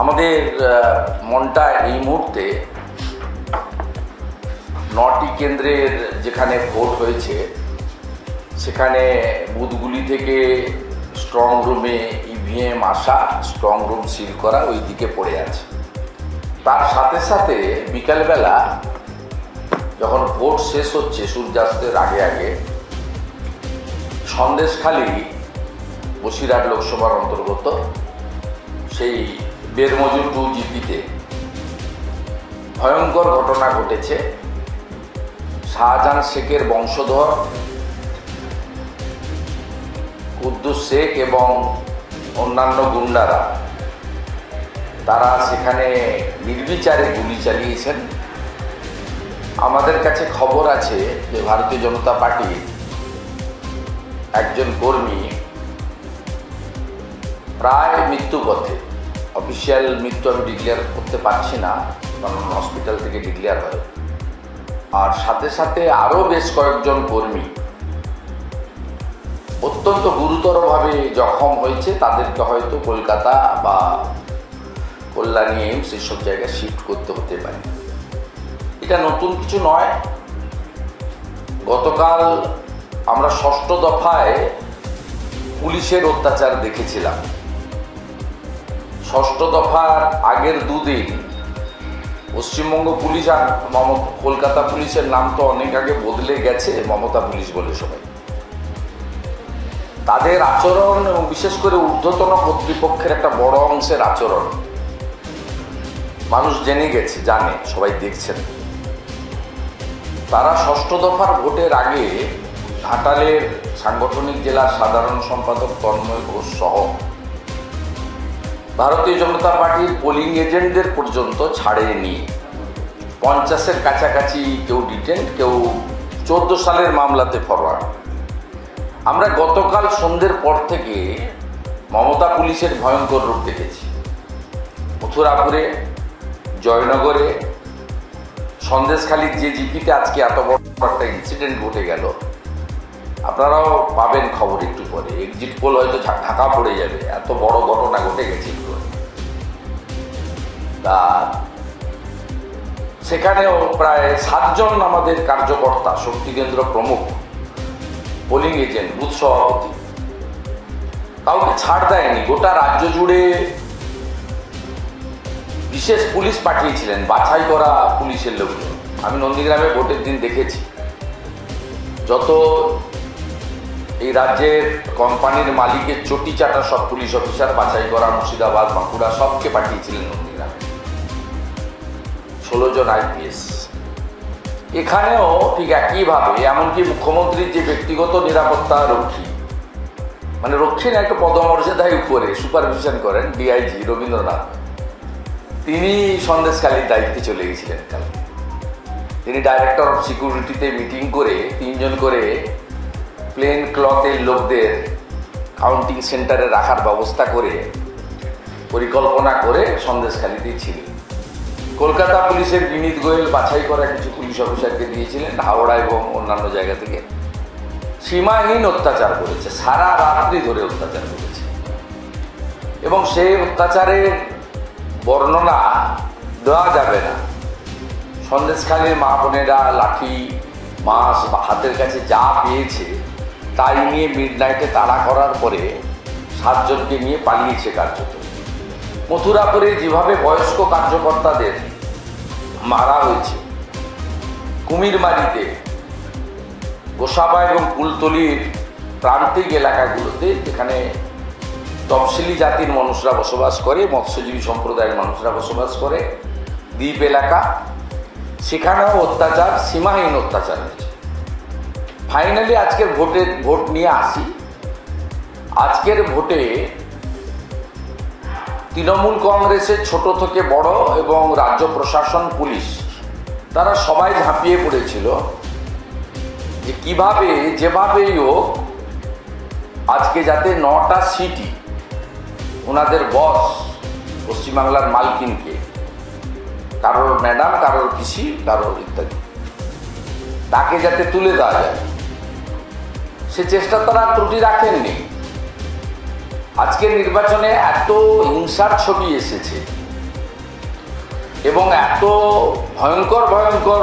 আমাদের মনটা এই মুহূর্তে নটি কেন্দ্রের যেখানে ভোট হয়েছে, সেখানে বুথগুলি থেকে স্ট্রং রুমে ইভিএম আসা স্ট্রং রুম সিল করা ওই দিকে পড়ে আছে। তার সাথে সাথে বিকালবেলা যখন ভোট শেষ হচ্ছে সূর্যাস্তের আগে আগে, সন্দেশখালী বসিরহাট লোকসভার অন্তর্গত সেই বেরমজুর টু জিপিতে। ভয়ঙ্কর ঘটনা ঘটেছে। শাহজাহান শেখের বংশধর, কুদ্দুস শেখ এবং অন্যান্য গুন্ডারা। তারা সেখানে নির্বিচারে গুলি চালিয়েছেন। আমাদের কাছে খবর আছে যে ভারতীয় জনতা পার্টির একজন কর্মী প্রায় মৃত্যু পথে অফিসিয়াল মৃত্যু আমি ডিক্লেয়ার করতে পারছি না, কারণ হসপিটাল থেকে ডিক্লেয়ার হয়। আর সাথে সাথে আরও বেশ কয়েকজন কর্মী অত্যন্ত গুরুতরভাবে জখম হয়েছে। তাদেরকে হয়তো কলকাতা বা কল্যাণী এইমস এইসব জায়গায় শিফট করতে হতে পারে। এটা নতুন কিছু নয়। গতকাল আমরা ষষ্ঠ দফায় পুলিশের অত্যাচার দেখেছিলাম। ষষ্ঠ দফার আগের দুদিন পশ্চিমবঙ্গ পুলিশ আর মমতা, কলকাতা পুলিশের নাম তো অনেক আগে বদলে গেছে, মমতা পুলিশ বলে সবাই। তাদের আচরণ এবং বিশেষ করে ঊর্ধ্বতন কর্তৃপক্ষের একটা বড় অংশের আচরণ। মানুষ জেনে গেছে, জানে, সবাই দেখছেন। তারা ষষ্ঠ দফার ভোটের আগে ঘাটালের সাংগঠনিক জেলার সাধারণ সম্পাদক তন্ময় ঘোষ সহ ভারতীয় জনতা পার্টির পোলিং এজেন্টদের পর্যন্ত ছাড়েনি। পঞ্চাশের কাছাকাছি কেউ ডিটেন কেউ চোদ্দ সালের মামলাতে ফরওয়ার্ড আমরা গতকাল সন্ধ্যের পর থেকে মমতা পুলিশের ভয়ঙ্কর রূপ দেখেছি। মথুরাপুরে, জয়নগরে, সন্দেশখালীর যে জিপিতে আজকে এত বড় একটা ইনসিডেন্ট ঘটে গেল। আপনারাও পাবেন খবর একটু পরে। এক্সিট পোল হয়তো ঢাকা পড়ে যাবে। এত বড় ঘটনা ঘটে গেছে তা সেখানেও প্রায় সাতজন আমাদের কার্যকর্তা, শক্তি কেন্দ্র প্রমুখ পোলিং এজেন্ট বুথ সভাপতি। কাউকে ছাড় দেয়নি। গোটা রাজ্য জুড়ে বিশেষ পুলিশ পাঠিয়েছিলেন, বাছাই করা পুলিশের লোকজন। আমি নন্দীগ্রামে ভোটের দিন দেখেছি। যত এই রাজ্যের কোম্পানির মালিকের চটি চাটা সব পুলিশ অফিসার বাছাই করা, মুর্শিদাবাদ, বাঁকুড়া সবকে পাঠিয়েছিলেন নন্দীগ্রামে ষোলো জন আইপিএস। এখানেও ঠিক একইভাবে, এমনকি মুখ্যমন্ত্রীর যে ব্যক্তিগত নিরাপত্তা রক্ষী মানে রক্ষী না, একটা পদমর্যাদায় উপরে সুপারভিশন করেন ডিআইজি রবীন্দ্রনাথ। তিনি সন্দেশকালীর দায়িত্বে চলে গেছিলেন কালকে তিনি ডাইরেক্টর অফ সিকিউরিটিতে মিটিং করে তিনজন করে প্লেন ক্লথের লোকদের কাউন্টিং সেন্টারে রাখার ব্যবস্থা করে পরিকল্পনা করে সন্দেশখালীতেই ছিলেন কলকাতা পুলিশের বিনীত গোয়েল বাছাই করা কিছু পুলিশ অফিসারকে দিয়েছিলেন হাওড়া এবং অন্যান্য জায়গা থেকে। সীমাহীন অত্যাচার করেছে, সারা রাত্রি ধরে অত্যাচার করেছে। এবং সেই অত্যাচারের বর্ণনা দেওয়া যাবে না। সন্দেশখালীর মা বোনেরা লাঠি, মাছ হাতের কাছে যা পেয়েছে তাই নিয়ে মিড নাইটে তাড়া করার পরে সাতজনকে নিয়ে পালিয়েছে কার্যত। মথুরাপুরে যেভাবে বয়স্ক কার্যকর্তাদের মারা হয়েছে, কুমিরমারিতে, গোসাবা এবং কুলতলির প্রান্তিক এলাকাগুলোতে যেখানে তফসিলি জাতির মানুষরা বসবাস করে, মৎস্যজীবী সম্প্রদায়ের মানুষরা বসবাস করে, দ্বীপ এলাকা, সেখানেও অত্যাচার, সীমাহীন অত্যাচার হয়েছে। ফাইনালি আজকের ভোটে, ভোট নিয়ে আসি। আজকের ভোটে তৃণমূল কংগ্রেসের ছোট থেকে বড় এবং রাজ্য প্রশাসন, পুলিশ, তারা সবাই ঝাঁপিয়ে পড়েছিল যে কীভাবে, যেভাবেই হোক, আজকে যাতে নটা সিটি ওনাদের বস পশ্চিমবাংলার মালকিনকে, কারোর ম্যাডাম, কারোর পিসি, কারোর ইত্যাদি, তাকে যাতে তুলে দেওয়া যায়। সে চেষ্টা তারা ত্রুটি রাখেননি। আজকের নির্বাচনে এত হিংসার ছবি এসেছে এবং এত ভয়ঙ্কর ভয়ঙ্কর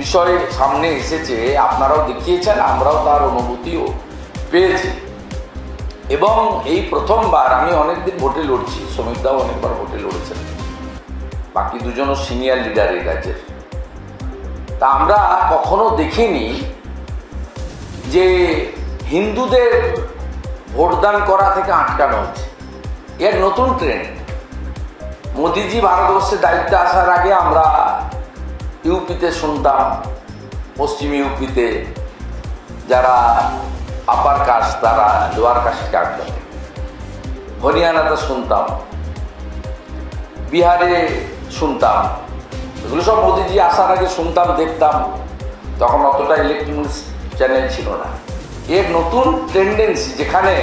বিষয় সামনে এসেছে, আপনারাও দেখিয়েছেন, আমরাও তার অনুভূতিও পেয়েছি। এবং এই প্রথমবার আমি অনেকদিন ভোটে লড়ছি শ্রমিকদাও অনেকবার ভোটে লড়েছেন। বাকি দুজনও সিনিয়র লিডার এই রাজ্যের। তা আমরা কখনো দেখিনি যে হিন্দুদের ভোটদান করা থেকে আটকানো হচ্ছে এর নতুন ট্রেন্ড মোদিজি ভারতবর্ষের দায়িত্বে আসার আগে আমরা ইউপিতে শুনতাম, পশ্চিম ইউপিতে যারা আপার কাস্ট তারা লোয়ার কাস্টকে আটকাতে হরিয়ানাতে শুনতাম, বিহারে শুনতাম, এগুলো সব মোদিজি আসার আগে শুনতাম, দেখতাম, তখন অতটা ইলেকট্রনিক্স চ্যানেল ছিল না। এর নতুন টেন্ডেন্সি যেখানে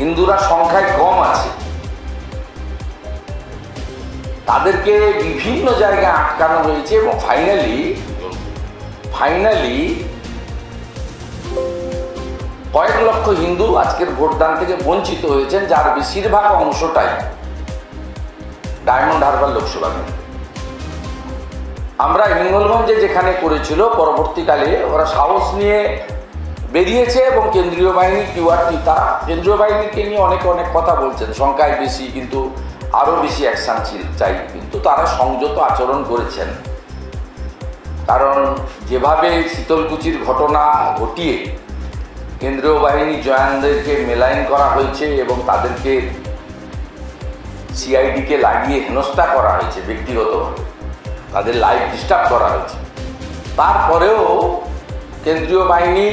হিন্দুরা সংখ্যায় কম আছে, তাদেরকে বিভিন্ন জায়গায় আটকানো হয়েছে এবং ফাইনালি ফাইনালি কয়েক লক্ষ হিন্দু আজকের ভোটদান থেকে বঞ্চিত হয়েছেন, যার বেশিরভাগ অংশটাই ডায়মন্ড হারবার লোকসভা কেন্দ্র। আমরা হিঙ্গলগঞ্জে যেখানে করেছিল, পরবর্তীকালে ওরা সাহস নিয়ে বেরিয়েছে এবং কেন্দ্রীয় বাহিনী কিউআরটি তারা কেন্দ্রীয় বাহিনীকে নিয়ে অনেক অনেক কথা বলছেন। সংখ্যায় বেশি কিন্তু আরও বেশি অ্যাকশান চাই কিন্তু তারা সংযত আচরণ করেছেন। কারণ যেভাবে শীতলকুচির ঘটনা ঘটিয়ে কেন্দ্রীয় বাহিনী জয়ানদেরকে মেলাইন করা হয়েছে এবং তাদেরকে সিআইডিকে লাগিয়ে হেনস্থা করা হয়েছে ব্যক্তিগতভাবে। তাদের লাইফ ডিস্টার্ব করা হয়েছে। তারপরেও কেন্দ্রীয় বাহিনী,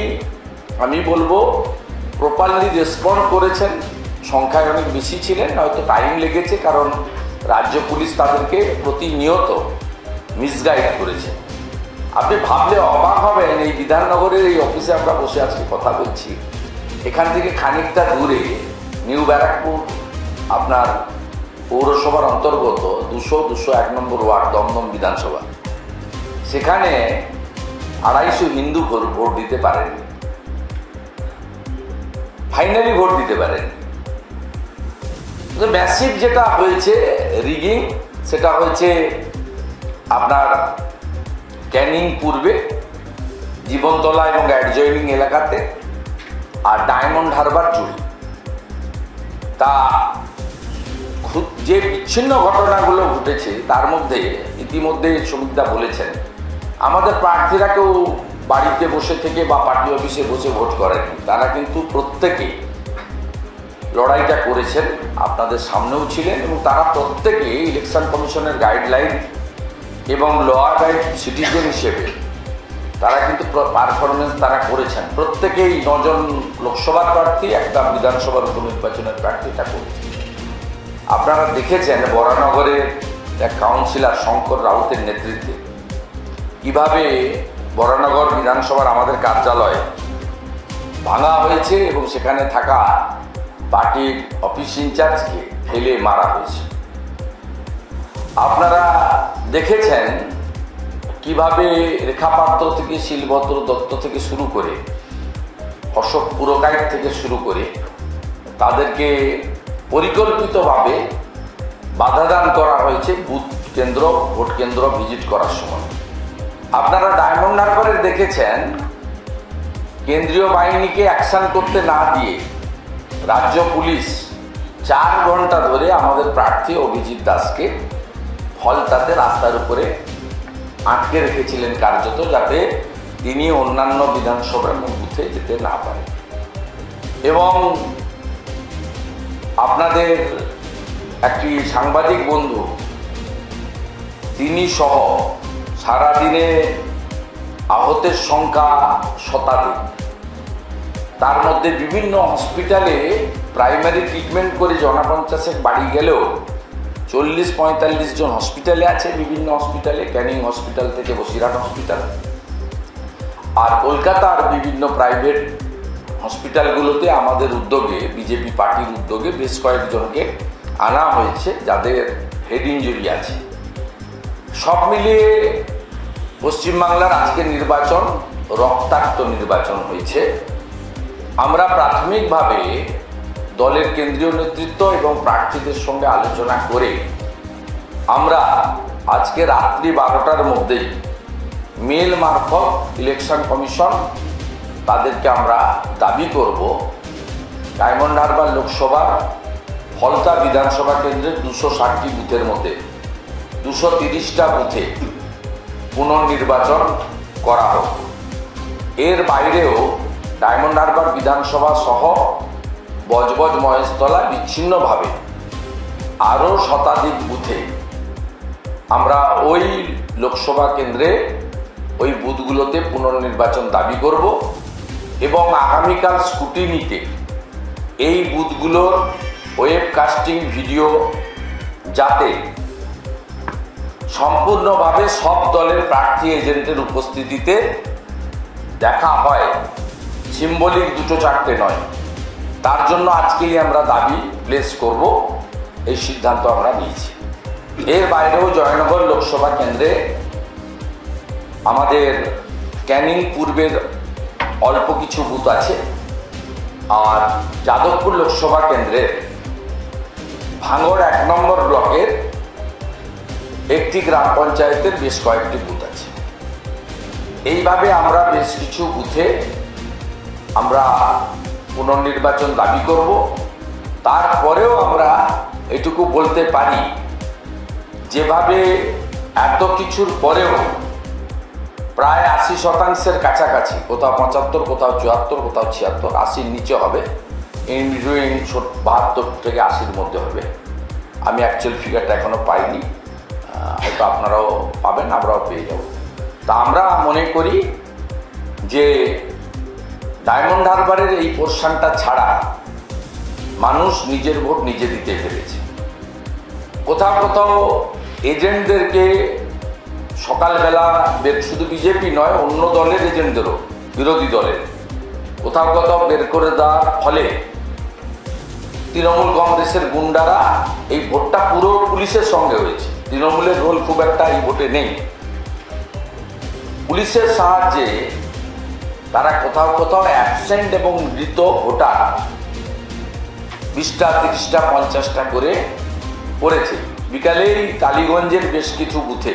আমি বলব প্রপারলি রেসপন্ড করেছেন। সংখ্যায় অনেক বেশি ছিলেন, হয়তো টাইম লেগেছে, কারণ রাজ্য পুলিশ তাদেরকে প্রতিনিয়ত মিসগাইড করেছে। আপনি ভাবলে অবাক হবেন, এই বিধাননগরের এই অফিসে আমরা বসে আজকে কথা বলছি। এখান থেকে খানিকটা দূরে, নিউ ব্যারাকপুর, আপনার পৌরসভার অন্তর্গত দুশো দুশো এক নম্বর ওয়ার্ড দমদম বিধানসভা। সেখানে আড়াইশো হিন্দু ভোট ভোট দিতে পারেননি ফাইনালি ভোট দিতে পারেন। ম্যাসিভ যেটা হয়েছে রিগিং, সেটা হয়েছে আপনার ক্যানিং পূর্বে, জীবনতলা এবং অ্যাডজয়নিং এলাকাতে, আর ডায়মন্ড হারবার জুড়ে। তা যে বিচ্ছিন্ন ঘটনাগুলো ঘটেছে, তার মধ্যে ইতিমধ্যে শ্রমিকদা বলেছেন, আমাদের প্রার্থীরা কেউ বাড়িতে বসে থেকে বা পার্টি অফিসে বসে ভোট করেন। তারা কিন্তু প্রত্যেকে লড়াইটা করেছেন, আপনাদের সামনেও ছিলেন এবং তারা প্রত্যেকে ইলেকশন কমিশনের গাইডলাইন এবং ল গাইড সিটিজেন হিসেবে তারা কিন্তু পারফরমেন্স তারা করেছেন। প্রত্যেকেই নজন লোকসভার প্রার্থী, একটা বিধানসভার উপনির্বাচনের প্রার্থীটা করেছে আপনারা দেখেছেন বরানগরের এক কাউন্সিলর শঙ্কর রাউতের নেতৃত্বে। কীভাবে বরানগর বিধানসভার আমাদের কার্যালয় ভাঙা হয়েছে এবং সেখানে থাকা পার্টির অফিস ইনচার্জকে ফেলে মারা হয়েছে। আপনারা দেখেছেন কীভাবে রেখাপাত্র থেকে শিলভদ্র দত্ত থেকে শুরু করে, অশোক পুরকায়ের থেকে শুরু করে, তাদেরকে পরিকল্পিতভাবে বাধাদান করা হয়েছে বুথ কেন্দ্র, ভোট কেন্দ্র ভিজিট করার সময়। আপনারা ডায়মন্ড হারবারে দেখেছেন, কেন্দ্রীয় বাহিনীকে অ্যাকশন করতে না দিয়ে রাজ্য পুলিশ চার ঘণ্টা ধরে আমাদের প্রার্থী অভিজিৎ দাসকে ফলতাতে রাস্তার উপরে আটকে রেখেছিলেন কার্যত যাতে তিনি অন্যান্য বিধানসভার বুথে যেতে না পারেন। এবং আপনাদের একটি সাংবাদিক বন্ধু, তিনি সহ সারাদিনে আহতের সংখ্যা শতাধিক। তার মধ্যে বিভিন্ন হসপিটালে প্রাইমারি ট্রিটমেন্ট করে জনপঞ্চাশেক বাড়ি গেলেও চল্লিশ পঁয়তাল্লিশ জন হসপিটালে আছে, বিভিন্ন হসপিটালে, ক্যানিং হসপিটাল থেকে বসিরহাট হসপিটাল। আর কলকাতার বিভিন্ন প্রাইভেট হসপিটালগুলোতে আমাদের উদ্যোগে, বিজেপি পার্টির উদ্যোগে বেশ কয়েকজনকে আনা হয়েছে, যাদের হেড ইঞ্জুরি আছে। সব মিলিয়ে পশ্চিমবাংলার আজকের নির্বাচন, রক্তাক্ত নির্বাচন হয়েছে। আমরা প্রাথমিকভাবে দলের কেন্দ্রীয় নেতৃত্ব এবং প্রার্থীদের সঙ্গে আলোচনা করে আমরা আজকে রাত্রি বারোটার মধ্যেই মেল মারফত ইলেকশন কমিশন তাদেরকে আমরা দাবি করব ডায়মন্ড হারবার লোকসভা ফলতা বিধানসভা কেন্দ্রের দুশো ষাটটি বুথের মধ্যে দুশো তিরিশটা বুথে পুনর্নির্বাচন করা হোক। এর বাইরেও ডায়মন্ড হারবার বিধানসভা সহ বজবজ মহেশতলা বিচ্ছিন্নভাবে আরও শতাধিক বুথে আমরা ওই লোকসভা কেন্দ্রে ওই বুথগুলোতে পুনর্নির্বাচন দাবি করব। এবং আগামীকাল স্কুটিনিতে এই বুথগুলোর ওয়েবকাস্টিং ভিডিও যাতে সম্পূর্ণভাবে সব দলের প্রার্থী এজেন্টের উপস্থিতিতে দেখা হয়, সিম্বলিক দুটো চারটে নয়। তার জন্য আজকেই আমরা দাবি প্লেস করব, এই সিদ্ধান্ত আমরা নিয়েছি। এর বাইরেও জয়নগর লোকসভা কেন্দ্রে আমাদের ক্যানিং পূর্বের অল্প কিছু বুথ আছে। আর যাদবপুর লোকসভা কেন্দ্রের ভাঙড় এক নম্বর ব্লকের একটি গ্রাম পঞ্চায়েতের বেশ কয়েকটি বুথ আছে। এইভাবে আমরা বেশ কিছু বুথে আমরা পুনর্নির্বাচন দাবি করব। তারপরেও আমরা এটুকু বলতে পারি, যেভাবে এত কিছুর পরেও প্রায় আশি শতাংশের কাছাকাছি, কোথাও পঁচাত্তর, কোথাও চুয়াত্তর, কোথাও ছিয়াত্তর, আশির নিচে হবে। ইন বাহাত্তর থেকে আশির মধ্যে হবে। আমি অ্যাকচুয়াল ফিগারটা এখনও পাইনি। হয়তো আপনারাও পাবেন, আমরাও পেয়ে যাব। তা আমরা মনে করি যে ডায়মন্ড হারবারের এই পোর্শনটা ছাড়া মানুষ নিজের ভোট নিজে দিতে পেরেছে। কোথাও কোথাও এজেন্টদেরকে সকালবেলা শুধু বিজেপি নয়, অন্য দলের এজেন্টদেরও, বিরোধী দলের। কোথাও কোথাও বের করে দেওয়ার ফলে তৃণমূল কংগ্রেসের গুন্ডারা এই ভোটটা পুরো পুলিশের সঙ্গে হয়েছে। তৃণমূলের রোল খুব একটা এই ভোটে নেই। পুলিশের সাহায্যে তারা কোথাও কোথাও অ্যাবসেন্ট এবং মৃত ভোটার বিশটা, তিরিশটা, পঞ্চাশটা করে করেছে বিকালেই টালিগঞ্জের বেশ কিছু বুথে